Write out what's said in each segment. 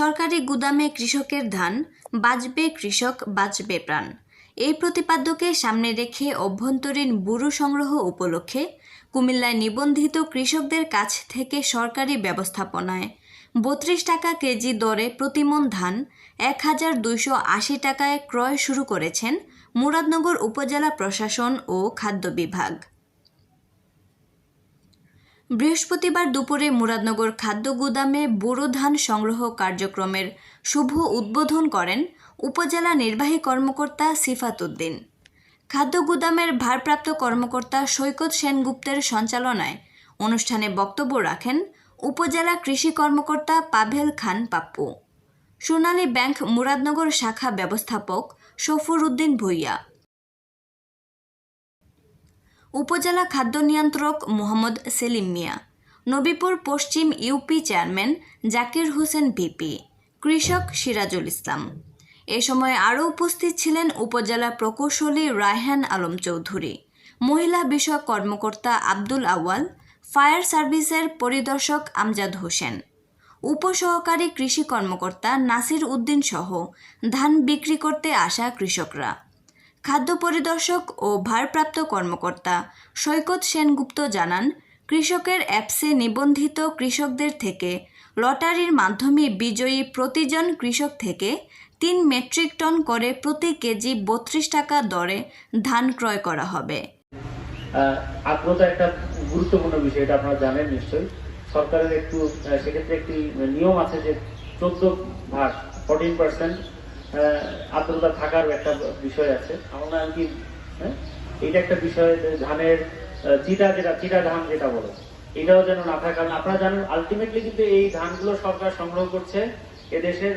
সরকারি গুদামে কৃষকের ধান বাঁচবে কৃষক বাঁচবে প্রাণ। এই প্রতিপাদ্যকে সামনে রেখে অভ্যন্তরীণ বুরু সংগ্রহ উপলক্ষে কুমিল্লায় নিবন্ধিত কৃষকদের কাছ থেকে সরকারি ব্যবস্থাপনায় বত্রিশ টাকা কেজি দরে প্রতিমন ধান এক হাজার দুইশো আশি টাকায় ক্রয় শুরু করেছেন মুরাদনগর উপজেলা প্রশাসন ও খাদ্য বিভাগ। বৃহস্পতিবার দুপুরে মুরাদনগর খাদ্য গুদামে বোরো ধান সংগ্রহ কার্যক্রমের শুভ উদ্বোধন করেন উপজেলা নির্বাহী কর্মকর্তা সিফাত উদ্দিন। খাদ্য গুদামের ভারপ্রাপ্ত কর্মকর্তা সৈকত সেনগুপ্তের সঞ্চালনায় অনুষ্ঠানে বক্তব্য রাখেন উপজেলা কৃষি কর্মকর্তা পাভেল খান পাপ্পু। সোনালী ব্যাংক মুরাদনগর শাখা ব্যবস্থাপক শফুর উদ্দিন ভুইয়া। উপজেলা খাদ্য নিয়ন্ত্রক মোহাম্মদ সেলিম মিয়া, নবীপুর পশ্চিম UP chairman Zakir Hossain VP, কৃষক সিরাজুল ইসলাম। এ সময় আরও উপস্থিত ছিলেন উপজেলা প্রকৌশলী রায়হান আলম চৌধুরী, মহিলা বিষয়ক কর্মকর্তা আব্দুল আওয়াল ফায়ার সার্ভিসের পরিদর্শক আমজাদ হোসেন, উপসহকারী কৃষি কর্মকর্তা নাসির উদ্দিন সহ ধান বিক্রি করতে আসা কৃষকরা। খাদ্য পরিদর্শক ও ভারপ্রাপ্ত কর্মকর্তা সৈকত সেনগুপ্ত জানান, কৃষকের অ্যাপসে নিবন্ধিত কৃষকদের থেকে লটারির মাধ্যমে বিজয়ী প্রতিজন কৃষক থেকে তিন মেট্রিক টন করে প্রতি কেজি বত্রিশ টাকা দরে ধান ক্রয় করা হবে। একটা গুরুত্বপূর্ণ বিষয়, এটা আপনারা জানেন নিশ্চয়ই। সরকারের একটু সেক্ষেত্রে একটি নিয়ম আছে যে চোদ্দ ভাগ ফোরটিন পার্সেন্ট আর্দ্রতা থাকার একটা বিষয় আছে। আমরা কি হ্যাঁ? এটা একটা বিষয় ধানের চিটা যেটা, চিটা ধান যেটা বলে, এটাও যেন না থাকে। কারণ আপনারা জানেন আলটিমেটলি কিন্তু এই ধানগুলো সরকার সংগ্রহ করছে এদেশের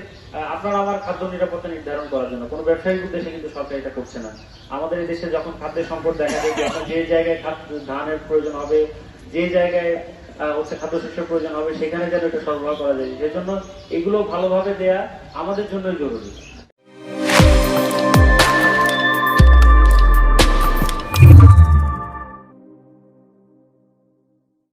আপনার আমার খাদ্য নিরাপত্তা নির্ধারণ করার জন্য। কোনো ব্যবসায়িক উদ্দেশ্যে কিন্তু সরকার এটা করছে না। আমাদের দেশে যখন খাদ্যের সংকট দেখা যায় যখন যে জায়গায় খাদ্য ধানের প্রয়োজন হবে, যে জায়গায় হচ্ছে খাদ্যশস্যের প্রয়োজন হবে, সেখানে যেন এটা সরবরাহ করা যায়। সেজন্য এগুলো ভালোভাবে দেয়া আমাদের জন্যই জরুরি।